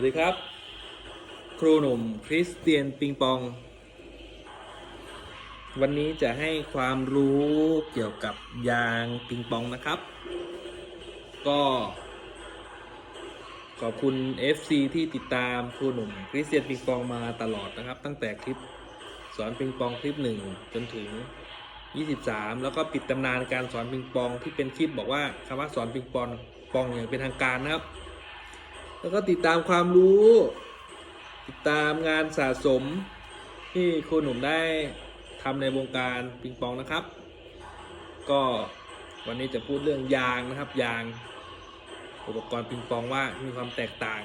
วัสดีครับ ครูหนุ่มคริสเตียนปิงปอง วันนี้จะให้ความรู้เกี่ยวกับยางปิงปองนะครับ ก็ ขอบคุณ FC ที่ติดตามครูหนุ่มคริสเตียนปิงปองมาตลอดนะครับ ตั้งแต่คลิปสอนปิงปองคลิป1จนถึง 23 แล้วก็ปิดตำนานการสอนปิงปองที่เป็นคลิปบอกว่าคำว่าสอนปิงปองปองอย่างเป็นทางการนะครับ แล้วก็ติดตามความรู้ ติดตามงานสะสมที่ครูหนุ่มได้ทำในวงการปิงปองนะครับ ก็วันนี้จะพูดเรื่องยางนะครับ ยางอุปกรณ์ปิงปองว่ามีความแตกต่าง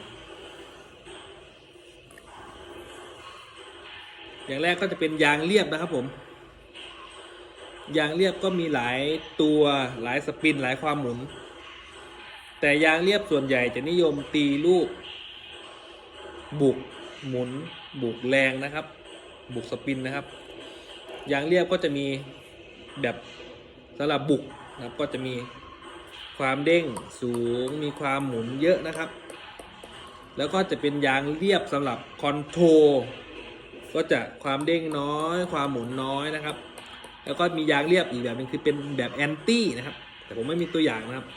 อย่างแรกก็จะเป็นยางเรียบนะครับผมยางเรียบก็มีหลายตัวหลายสปินหลายความหมุน แต่ยางเรียบส่วนใหญ่จะนิยมตีลูก บุกหมุน บุกแรงนะครับ บุกสปินนะครับ ยางเรียบก็จะมีแบบสำหรับบุกนะครับก็จะมีความเด้งสูงมีความหมุนเยอะนะครับ แล้วก็จะเป็นยางเรียบสำหรับคอนโทรก็จะความเด้งน้อย ความหมุนน้อยนะครับ แล้วก็มียางเรียบอีกแบบหนึงคือเป็นแบบแอนตี้นะครับ แต่ผมไม่มีตัวอย่างนะครับ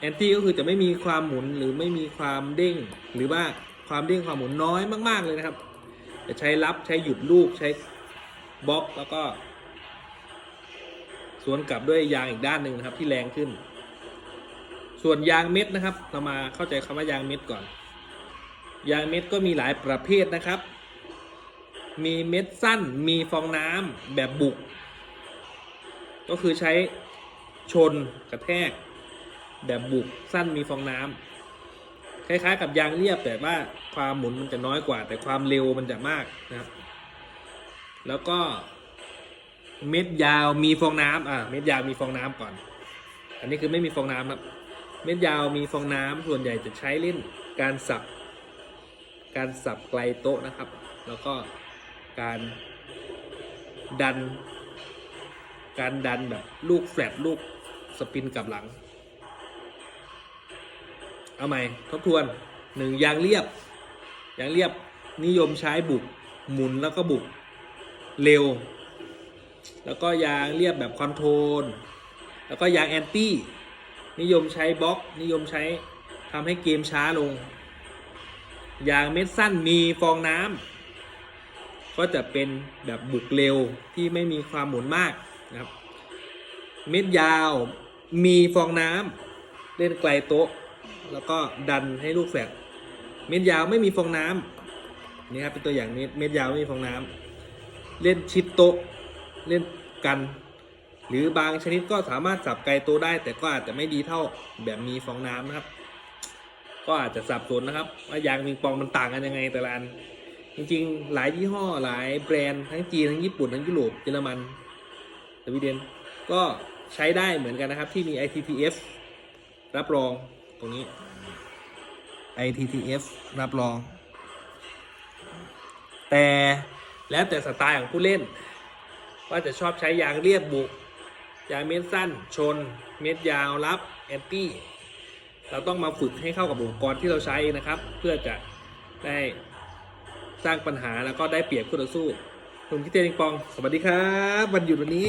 แอนตี้ก็คือจะไม่มีความหมุนหรือไม่มีความเด้ง หรือว่าความเด้งความหมุนน้อยมาก ๆเลยนะครับ จะใช้รับใช้หยุดลูกใช้บล็อกแล้วก็ สวนกลับด้วยยางอีกด้านหนึ่งนะครับ ที่แรงขึ้น ส่วนยางเม็ดนะครับ เรามาเข้าใจคำว่ายางเม็ดก่อน ยางเม็ดก็มีหลายประเภทนะครับ มีเม็ดสั้น มีฟองน้ำแบบบุก ก็คือใช้ชนกระแทก แบบบุกสั้นมีฟองน้ำคล้ายๆ กับยางเรียบแต่ว่าความหมุนมันจะน้อยกว่า แต่ความเร็วมันจะมากนะครับ แล้วก็เม็ดยาวมีฟองน้ำอ่าเม็ดยาวมีฟองน้ำก่อน อันนี้คือไม่มีฟองน้ำครับ เม็ดยาวมีฟองน้ำส่วนใหญ่จะใช้เล่นการสับ การสับไกลโต๊ะนะครับ แล้วก็การดัน การดันแบบลูกแฟลตลูกสปินกลับหลัง เอาใหม่ทบทวนหนึ่งยางเรียบ ยางเรียบนิยมใช้บุกหมุนแล้วก็บุกเร็ว แล้วก็ยางเรียบแบบคอนโทรลแล้วก็ยางแอนตี้นิยมใช้บล็อก นิยมใช้ทำให้เกมช้าลง ยางเม็ดสั้นมีฟองน้ำก็จะเป็นแบบบุกเร็วที่ไม่มีความหมุนมากนะครับ เม็ดยาวมีฟองน้ำเล่นไกลโต๊ะ แล้วก็ดันให้ลูกแฟลตเม็ดยาวไม่มีฟองน้ำนี่ครับเป็นตัวอย่างเม็ดเม็ดยาวไม่มีฟองน้ำเล่นชิดโต๊ะเล่นกัน หรือบางชนิดก็สามารถสับไกลโตได้ แต่ก็อาจจะไม่ดีเท่าแบบมีฟองน้ำนะครับ ก็อาจจะสับสนนะครับ ว่ายางปิงปองมันต่างกันยังไงแต่ละอันจริงๆ หลายยี่ห้อหลายแบรนด์ทั้งจีนทั้งญี่ปุ่นทั้งยุโรปเยอรมันสวีเดนก็ใช้ได้เหมือนกันนะครับที่มี ITTF รับรอง ตรงนี้ ITTF รับรอง แต่แล้วแต่สไตล์ของผู้เล่น ว่าจะชอบใช้ยางเรียบบุก ยางเม็ดสั้น ชน เม็ดยาวรับแอนตี้เราต้องมาฝึกให้เข้ากับอุปกรณ์ที่เราใช้นะครับ เพื่อจะได้สร้างปัญหาแล้วก็ได้เปรียบคู่ต่อสู้คุณคิดเตนิงปอง สวัสดีครับ วันหยุดวันนี้